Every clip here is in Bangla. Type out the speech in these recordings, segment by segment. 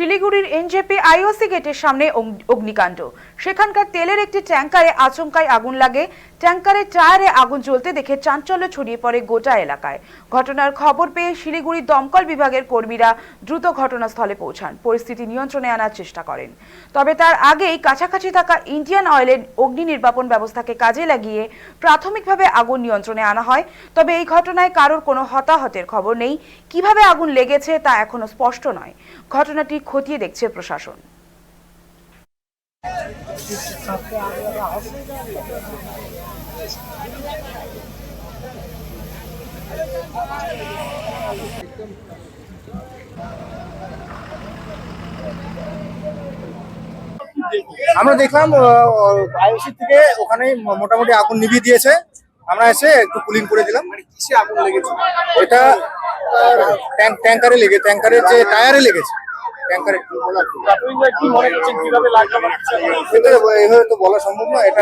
শিলিগুড়ির এনজেপি আইওসি গেটের সামনে অগ্নি- অগ্নিকাণ্ড। সেখানকার তেলের একটি ট্যাঙ্কারে আচমকায় আগুন লাগে। ট্যাঙ্কারের টায়ারে আগুন জ্বলতে দেখে চাঞ্চল্য ছড়িয়ে পড়ে গোটা এলাকায়। ঘটনার খবর পেয়ে শিলিগুড়ি দমকল বিভাগের কর্মীরা দ্রুত ঘটনাস্থলে পৌঁছান। পরিস্থিতি নিয়ন্ত্রণে আনার চেষ্টা করেন। তবে তার আগেই কাছাকাছি থাকা ইন্ডিয়ান অয়েলের অগ্নি নির্বাপন ব্যবস্থাকে কাজে লাগিয়ে প্রাথমিকভাবে আগুন নিয়ন্ত্রণে আনা হয়। তবে এই ঘটনায় কারোর কোনো হতাহতের খবর নেই। কীভাবে আগুন লেগেছে তা এখনও স্পষ্ট নয়। ঘটনাটি খতিয়ে দেখছে প্রশাসন। আমরা দেখলাম আইওসি থেকে ওখানে মোটামুটি আগুন নিভিয়ে দিয়েছে। আমরা এসে একটু কুলিং করে দিলাম। কিসে আগুন লেগেছে? এটা ট্যাঙ্ক ট্যাঙ্কারে লেগে ট্যাঙ্কারের যে টায়ারে লেগেছে। এটা এভাবে তো বলা সম্ভব না এটা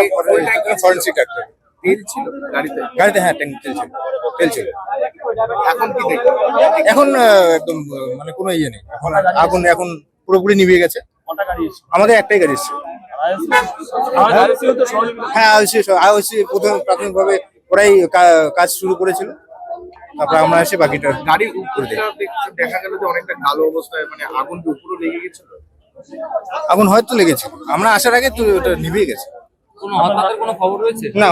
ফরেন্সিক ডাক্তার তেল ছিল? গাড়িতে? গাড়িতে হ্যাঁ ট্যাঙ্ক তেল ছিল তেল ছিল। এখন কি এখন আহ, একদম মানে কোনো ইয়ে নেই। এখন আগুন এখন পুরোপুরি নিভিয়ে গেছে। আমাদের একটাই গাড়ি এসছে। হ্যাঁ আইওসি আইওসি প্রথম প্রাথমিকভাবে ওরাই কাজ শুরু করেছিল। তারপরে আমরা এসে বাকিটা গাড়ির উপরে দেখা গেল যে অনেকটা কালো অবস্থায় মানে আগুন কি উপরে লেগে গেছিল? আগুন হয়তো লেগেছে। আমরা আসার আগে নিভে ওটা নিভিয়ে গেছে। কোনো হতাহতের কোনো খবর রয়েছে? না।